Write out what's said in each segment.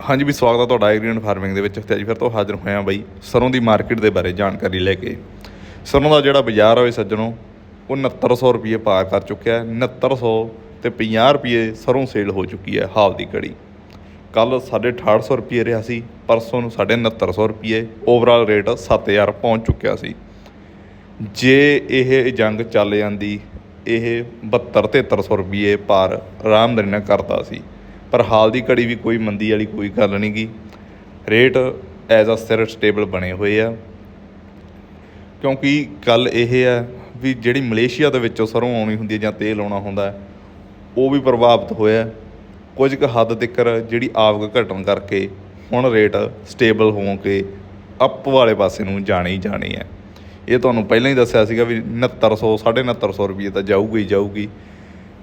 ਹਾਂਜੀ ਵੀ ਸਵਾਗਤ ਹੈ ਤੁਹਾਡਾ ਐਗਰੀਨ ਫਾਰਮਿੰਗ ਦੇ ਵਿੱਚ। ਤੇ ਅੱਜ ਫਿਰ ਤੋਂ ਹਾਜ਼ਰ ਹੋਇਆ ਬਾਈ ਸਰੋਂ ਦੀ ਮਾਰਕੀਟ ਦੇ ਬਾਰੇ ਜਾਣਕਾਰੀ ਲੈ ਕੇ। ਸਰੋਂ ਦਾ ਜਿਹੜਾ ਬਾਜ਼ਾਰ ਹੋਵੇ ਸੱਜਣੋ, ਉਹ 6900 ਰੁਪਏ ਪਾਰ ਕਰ ਚੁੱਕਿਆ ਹੈ। 6900 ਤੇ 50 ਰੁਪਏ ਸਰੋਂ ਸੇਲ ਹੋ ਚੁੱਕੀ ਹੈ ਹਾਲ ਦੀ ਘੜੀ। ਕੱਲ 850 ਰੁਪਏ ਰਿਹਾ ਸੀ, ਪਰਸੋਂ ਨੂੰ 6900 ਰੁਪਏ ਓਵਰਆਲ ਰੇਟ 7000 ਪਹੁੰਚ ਚੁੱਕਿਆ ਸੀ। ਜੇ ਇਹ ਜੰਗ ਚੱਲ ਜਾਂਦੀ, ਇਹ 72 7300 ਰੁਪਏ ਪਾਰ ਆਰਾਮਦਾਰੀ ਨਾਲ ਕਰਦਾ ਸੀ। ਪਰ ਹਾਲ ਦੀ ਘੜੀ ਵੀ ਕੋਈ ਮੰਦੀ ਵਾਲੀ ਕੋਈ ਗੱਲ ਨਹੀਂ ਗੀ। ਰੇਟ ਐਜ਼ ਅ ਸਥਿਰ ਸਟੇਬਲ ਬਣੇ ਹੋਏ ਆ। ਕਿਉਂਕਿ ਗੱਲ ਇਹ ਹੈ ਵੀ ਜਿਹੜੀ ਮਲੇਸ਼ੀਆ ਦੇ ਵਿੱਚੋਂ ਸਰੋਂ ਆਉਣੀ ਹੁੰਦੀ ਹੈ ਜਾਂ ਤੇਲ ਆਉਣਾ ਹੁੰਦਾ, ਉਹ ਵੀ ਪ੍ਰਭਾਵਿਤ ਹੋਇਆ। ਕੁਝ ਕੁ ਹੱਦ ਤੱਕ ਜਿਹੜੀ ਆਵਕ ਘਟਣ ਕਰਕੇ ਹੁਣ ਰੇਟ ਸਟੇਬਲ ਹੋ ਕੇ ਅਪ ਵਾਲੇ ਪਾਸੇ ਨੂੰ ਜਾਣੀ ਜਾਣੀ ਹੈ ਇਹ ਤੁਹਾਨੂੰ ਪਹਿਲਾਂ ਹੀ ਦੱਸਿਆ ਸੀਗਾ ਵੀ 6900 6900 ਰੁਪਏ ਤਾਂ ਜਾਊਗੀ ਹੀ ਜਾਊਗੀ।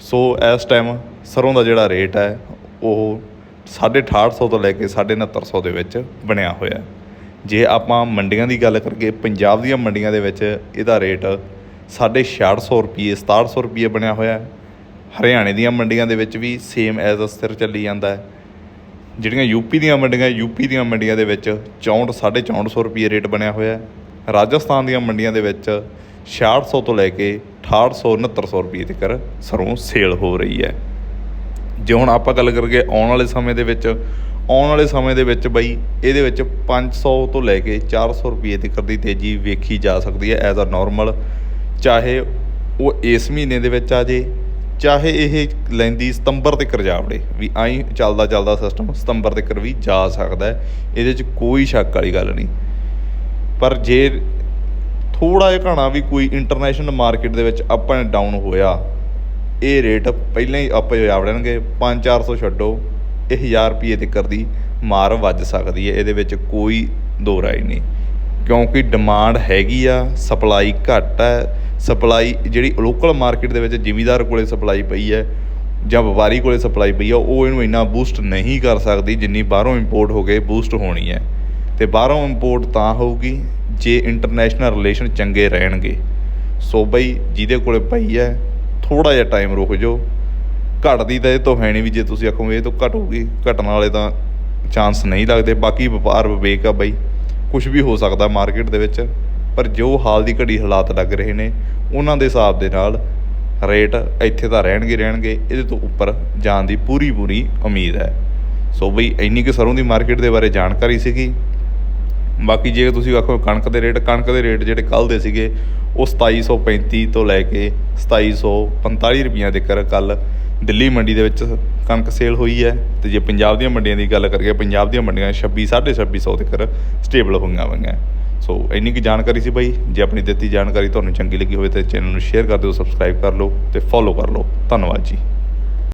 ਸੋ ਇਸ ਟਾਈਮ ਸਰੋਂ ਦਾ ਜਿਹੜਾ ਰੇਟ ਹੈ ਉਹ 6800 ਤੋਂ ਲੈ ਕੇ 6900 ਦੇ ਵਿੱਚ ਬਣਿਆ ਹੋਇਆ ਜੇ ਆਪਾਂ ਮੰਡੀਆਂ ਦੀ ਗੱਲ ਕਰੀਏ, ਪੰਜਾਬ ਦੀਆਂ ਮੰਡੀਆਂ ਦੇ ਵਿੱਚ ਇਹਦਾ ਰੇਟ 6600 ਰੁਪਏ 6700 ਰੁਪਏ ਬਣਿਆ ਹੋਇਆ ਹਰਿਆਣੇ ਦੀਆਂ ਮੰਡੀਆਂ ਦੇ ਵਿੱਚ ਵੀ ਸੇਮ ਐਜ਼ ਅ ਸਥਿਰ ਚੱਲੀ ਜਾਂਦਾ ਹੈ। ਜਿਹੜੀਆਂ ਯੂਪੀ ਦੀਆਂ ਮੰਡੀਆਂ ਯੂਪੀ ਦੀਆਂ ਮੰਡੀਆਂ ਦੇ ਵਿੱਚ 64 6450 ਰੁਪਏ ਰੇਟ ਬਣਿਆ ਹੋਇਆ ਹੈ। ਰਾਜਸਥਾਨ ਦੀਆਂ ਮੰਡੀਆਂ ਦੇ ਵਿੱਚ 6600 ਤੋਂ ਲੈ ਕੇ 6800 6900 ਰੁਪਏ ਤੱਕ ਸਰੋਂ ਸੇਲ ਹੋ ਰਹੀ ਹੈ। ਜੇ ਹੁਣ ਆਪਾਂ ਗੱਲ ਕਰੀਏ ਆਉਣ ਵਾਲੇ ਸਮੇਂ ਦੇ ਵਿੱਚ, ਆਉਣ ਵਾਲੇ ਸਮੇਂ ਦੇ ਵਿੱਚ ਬਈ ਇਹਦੇ ਵਿੱਚ 500 ਤੋਂ ਲੈ ਕੇ 400 ਰੁਪਏ ਤੱਕ ਦੀ ਤੇਜ਼ੀ ਵੇਖੀ ਜਾ ਸਕਦੀ ਹੈ ਐਜ਼ ਅ ਨਾਰਮਲ ਚਾਹੇ ਉਹ ਇਸ ਮਹੀਨੇ ਦੇ ਵਿੱਚ ਆ ਜੇ, ਚਾਹੇ ਇਹ ਲੈਂਦੀ ਸਤੰਬਰ ਤੱਕ ਜਾਵੜੇ ਵੀ ਆਈ ਚੱਲਦਾ ਚੱਲਦਾ ਸਿਸਟਮ ਸਤੰਬਰ ਤੱਕ ਵੀ ਜਾ ਸਕਦਾ ਹੈ, ਇਹਦੇ 'ਚ ਕੋਈ ਸ਼ੱਕ ਵਾਲੀ ਗੱਲ ਨਹੀਂ। ਪਰ ਜੇ ਥੋੜਾ ਜਿਹਾ ਘਣਾ ਵੀ ਕੋਈ ਇੰਟਰਨੈਸ਼ਨਲ ਮਾਰਕੀਟ ਦੇ ਵਿੱਚ ਅਪ ਐਂਡ ਡਾਊਨ ਹੋਇਆ ਇਹ ਰੇਟ ਪਹਿਲਾਂ ਹੀ ਅਪ ਜਾਵੜਨਗੇ 5-400 ਛੱਡੋ, ਇਹ 1000 ਰੁਪਏ ਤੱਕ ਦੀ ਮਾਰ ਵੱਜ ਸਕਦੀ ਹੈ, ਇਹਦੇ ਵਿੱਚ ਕੋਈ ਦੋ ਰਾਏ ਨਹੀਂ। ਕਿਉਂਕਿ ਡਿਮਾਂਡ ਹੈਗੀ ਆ ਸਪਲਾਈ ਘੱਟ ਹੈ ਸਪਲਾਈ ਜਿਹੜੀ ਲੋਕਲ ਮਾਰਕੀਟ ਦੇ ਵਿੱਚ ਜ਼ਿਮੀਦਾਰ ਕੋਲੇ ਸਪਲਾਈ ਪਈ ਹੈ ਜਾਂ ਵਪਾਰੀ ਕੋਲੇ ਸਪਲਾਈ ਪਈ ਆ ਉਹ ਇਹਨੂੰ ਇੰਨਾ ਬੂਸਟ ਨਹੀਂ ਕਰ ਸਕਦੀ ਜਿੰਨੀ ਬਾਹਰੋਂ ਇੰਪੋਰਟ ਹੋ ਕੇ ਬੂਸਟ ਹੋਣੀ ਹੈ। ਤੇ ਬਾਹਰੋਂ ਇੰਪੋਰਟ ਤਾਂ ਹੋਊਗੀ, ਜੇ ਇੰਟਰਨੈਸ਼ਨਲ ਰਿਲੇਸ਼ਨ ਚੰਗੇ ਰਹਿਣਗੇ। ਸੋ ਬਈ ਜਿਹਦੇ ਕੋਲੇ ਪਈ ਹੈ ਥੋੜਾ ਜਿਹਾ ਟਾਈਮ ਰੁਕ ਜਾਓ। ਘਟਦੀ ਤਾਂ ਇਹ ਤੋਂ ਹੈ ਨਹੀਂ ਵੀ ਜੇ ਤੁਸੀਂ ਆਖੋਗੇ ਇਹ ਤੋਂ ਘਟੂਗੀ, ਘਟਣ ਵਾਲੇ ਤਾਂ ਚਾਂਸ ਨਹੀਂ ਲੱਗਦੇ। ਬਾਕੀ ਵਪਾਰ ਵਿਵੇਕ ਆ ਬਾਈ। ਕੁਝ ਵੀ ਹੋ ਸਕਦਾ ਮਾਰਕੀਟ ਦੇ ਵਿੱਚ, ਪਰ ਜੋ ਹਾਲ ਦੀ ਘੜੀ ਹਾਲਾਤ ਲੱਗ ਰਹੇ ਨੇ, ਉਹਨਾਂ ਦੇ ਹਿਸਾਬ ਦੇ ਨਾਲ ਰੇਟ ਇੱਥੇ ਤਾਂ ਰਹਿਣਗੇ ਰਹਿਣਗੇ। ਇਹਦੇ ਤੋਂ ਉੱਪਰ ਜਾਣ ਦੀ ਪੂਰੀ ਪੂਰੀ ਉਮੀਦ ਹੈ। ਸੋ ਬਈ ਇੰਨੀ ਕਿ ਸਰੋਂ ਦੀ ਮਾਰਕੀਟ ਦੇ ਬਾਰੇ ਜਾਣਕਾਰੀ ਸੀਗੀ। ਬਾਕੀ ਜੇ ਤੁਸੀਂ ਆਖੋ ਕਣਕ ਦੇ ਰੇਟ, ਕਣਕ ਦੇ ਰੇਟ ਜਿਹੜੇ ਕੱਲ ਦੇ ਸੀਗੇ, ਉਹ 2735 ਤੋਂ ਲੈ ਕੇ 2745 ਰੁਪਈਆ ਦੇ ਕਰ ਕੱਲ ਦਿੱਲੀ ਮੰਡੀ ਦੇ ਵਿੱਚ ਕਣਕ ਸੇਲ ਹੋਈ ਹੈ। ਤੇ ਜੇ ਪੰਜਾਬ ਦੀਆਂ ਮੰਡੀਆਂ ਦੀ ਗੱਲ ਕਰੀਏ, ਪੰਜਾਬ ਦੀਆਂ ਮੰਡੀਆਂ 26 2650 ਤੱਕ ਸਟੇਬਲ ਹੋਈਆਂ ਹੋਈਆਂ। ਸੋ ਇੰਨੀ ਕੀ ਜਾਣਕਾਰੀ ਸੀ ਬਾਈ। ਜੇ ਆਪਣੀ ਦਿੱਤੀ ਜਾਣਕਾਰੀ ਤੁਹਾਨੂੰ ਚੰਗੀ ਲੱਗੀ ਹੋਵੇ ਤਾਂ ਚੈਨਲ ਨੂੰ ਸ਼ੇਅਰ ਕਰ ਦਿਓ ਸਬਸਕ੍ਰਾਈਬ ਕਰ ਲਓ ਤੇ ਫੋਲੋ ਕਰ ਲਓ। ਧੰਨਵਾਦ ਜੀ।